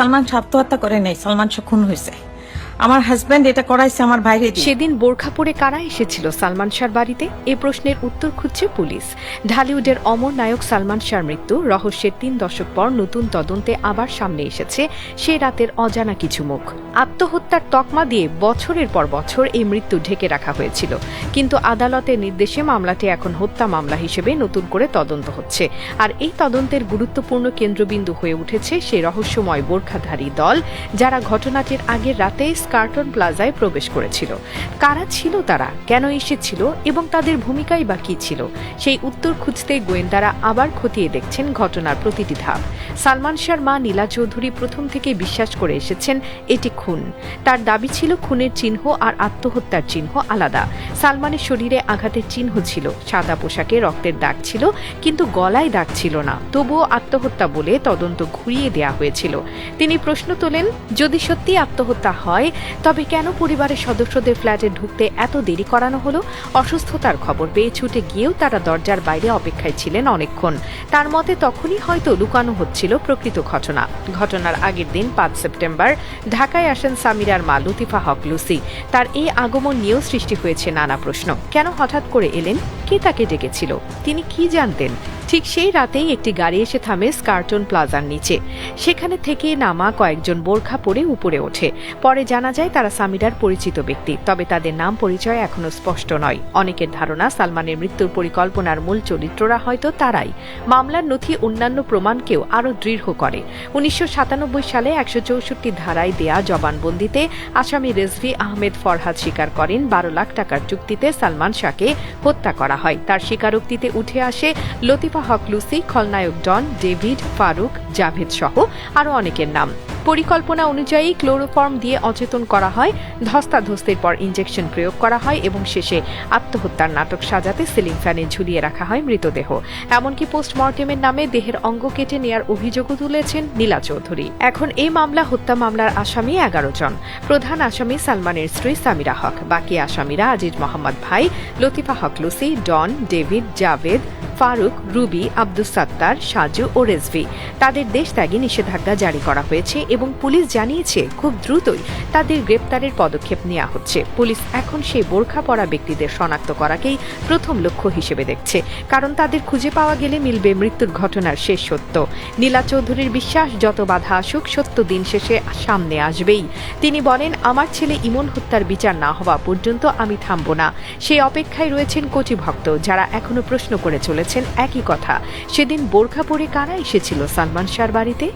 সালমান শাহ আত্মহত্যা করে নাই সালমান সে খুন হয়েছে আমার হাজবেন্ড এটা করাইছে আমার দিয়ে। সেদিন বোরখা পরে কারা এসেছিল সালমান শাহর বাড়িতে? এ প্রশ্নের উত্তর খুঁজছে পুলিশ। ঢালিউডের অমর নায়ক সালমান শাহর মৃত্যু, রহস্যের তিন দশক পর নতুন তদন্তে আবার সামনে এসেছে সে রাতের অজানা কিছু মুখ। আত্মহত্যার তকমা দিয়ে বছরের পর বছর এই মৃত্যু ঢেকে রাখা হয়েছিল। কিন্তু আদালতের নির্দেশে মামলাটি এখন হত্যা মামলা হিসেবে নতুন করে তদন্ত হচ্ছে। আর এই তদন্তের গুরুত্বপূর্ণ কেন্দ্রবিন্দু হয়ে উঠেছে সেই রহস্যময় বোরখাধারী দল, যারা ঘটনাটির আগের রাতে স্কার্টন প্লাজায় প্রবেশ করেছিল। কারা ছিল তারা? কেন এসেছিল? এবং তাদের ভূমিকাই বা কী ছিল? সেই উত্তর খুঁজতে গোয়েন্দারা আবার খতিয়ে দেখছেন ঘটনার প্রতিটি ধাপ। সালমান শাহর মা নীলা চৌধুরী প্রথম থেকে বিশ্বাস করে এসেছেন, এটি খুন। তার দাবি ছিল খুনের চিহ্ন আর আত্মহত্যার চিহ্ন আলাদা। সালমানের শরীরে আঘাতের চিহ্ন ছিল। সাদা পোশাকে রক্তের দাগ ছিল, কিন্তু গলায় দাগ ছিল না। তবুও আত্মহত্যা বলে তদন্ত ঘুরিয়ে দেয়া হয়েছিল। তিনি প্রশ্ন তোলেন, যদি সত্যি আত্মহত্যা হয় তবে কেন পরিবারের সদস্যদের ফ্ল্যাটে ঢুকতে এত দেরি করানো হলো? অসুস্থতার খবর পেয়ে ছুটে গিয়েও তারা দরজার বাইরে অপেক্ষায় ছিলেন অনেকক্ষণ। তার মতে তখনই হয়তো লুকানো হচ্ছিল প্রকৃত ঘটনা। ঘটনার আগের দিন পাঁচ সেপ্টেম্বর ঢাকায় আসেন সামিরার মা লতিফা হক লুসি। তার এই আগমন নিয়েও সৃষ্টি হয়েছে নানা প্রশ্ন। কেন হঠাৎ করে এলেন? কে তাকে ডেকেছিল? তিনি কি জানতেন? ঠিক সেই রাতেই একটি গাড়ি এসে থামে স্কার্টন প্লাজার নিচে। সেখানে থেকে নামা কয়েকজন বোরখা পরে উপরে ওঠে। পরে জানা যায় তারা সামিরার পরিচিত ব্যক্তি, তবে তাদের নাম পরিচয় এখনও স্পষ্ট নয়। অনেকের ধারণা সালমানের মৃত্যুর পরিকল্পনার মূল চরিত্ররা হয়তো তারাই। মামলার নথি অন্যান্য প্রমাণকেও আরও দৃঢ় করে। উনিশশো সাতানব্বই সালে একশো চৌষট্টি ধারায় দেয়া জবানবন্দিতে আসামি রেজভি আহমেদ ফরহাদ স্বীকার করেন, বারো লাখ টাকার চুক্তিতে সালমান শাহকে হত্যা করা হয়। তার স্বীকারোক্তিতে উঠে আসে লতিফা হক লুসি, খলনায়ক ডন, ডেভিড, ফারুক, জাভেদ সহ আরও অনেকের নাম। পরিকল্পনা অনুযায়ী ক্লোরোফর্ম দিয়ে অচেতন করা হয়, ধস্তাধস্তির পর ইঞ্জেকশন প্রয়োগ করা হয় এবং শেষে আত্মহত্যার নাটক সাজাতে সিলিং ফ্যানে ঝুলিয়ে রাখা হয় মৃতদেহ। এমনকি পোস্টমর্টেমের নামে দেহের অঙ্গ কেটে নেয়ার অভিযোগও তুলেছেন নীলা চৌধুরী। এখন এই মামলা, হত্যা মামলার আসামি এগারো জন। প্রধান আসামি সালমানের স্ত্রী সামিরা হক। বাকি আসামিরা আজিজ মোহাম্মদ ভাই, Latifa Haque Lucy, Don, David, Javed Faruk, Ruby, Abdus Sattar, Saju ও রেজভি। তাদের দেশ ত্যাগে নিষেধাজ্ঞা জারি করা হয়েছে এবং পুলিশ জানিয়েছে, খুব দ্রুতই তাদের গ্রেপ্তারের পদক্ষেপ নেওয়া হচ্ছে। পুলিশ এখন সেই বোরখা পরা ব্যক্তিদের শনাক্ত করাকেই প্রথম লক্ষ্য হিসেবে দেখছে, কারণ তাদের খুঁজে পাওয়া গেলে মিলবে মৃত্যুর ঘটনার শেষ সত্য। নীলা চৌধুরীর বিশ্বাস, যত বাধা আসুক, সত্য দিন শেষে সামনে আসবেই। তিনি বলেন, আমার ছেলে ইমন হত্যার বিচার না হওয়া পর্যন্ত আমি থামব না। সেই অপেক্ষায় রয়েছেন কোটি ভক্ত যারা এখনও প্রশ্ন করে চলেছেন একই কথা। সেদিন বোরখা পরে কারা এসেছিল সালমান শাহর বাড়িতে?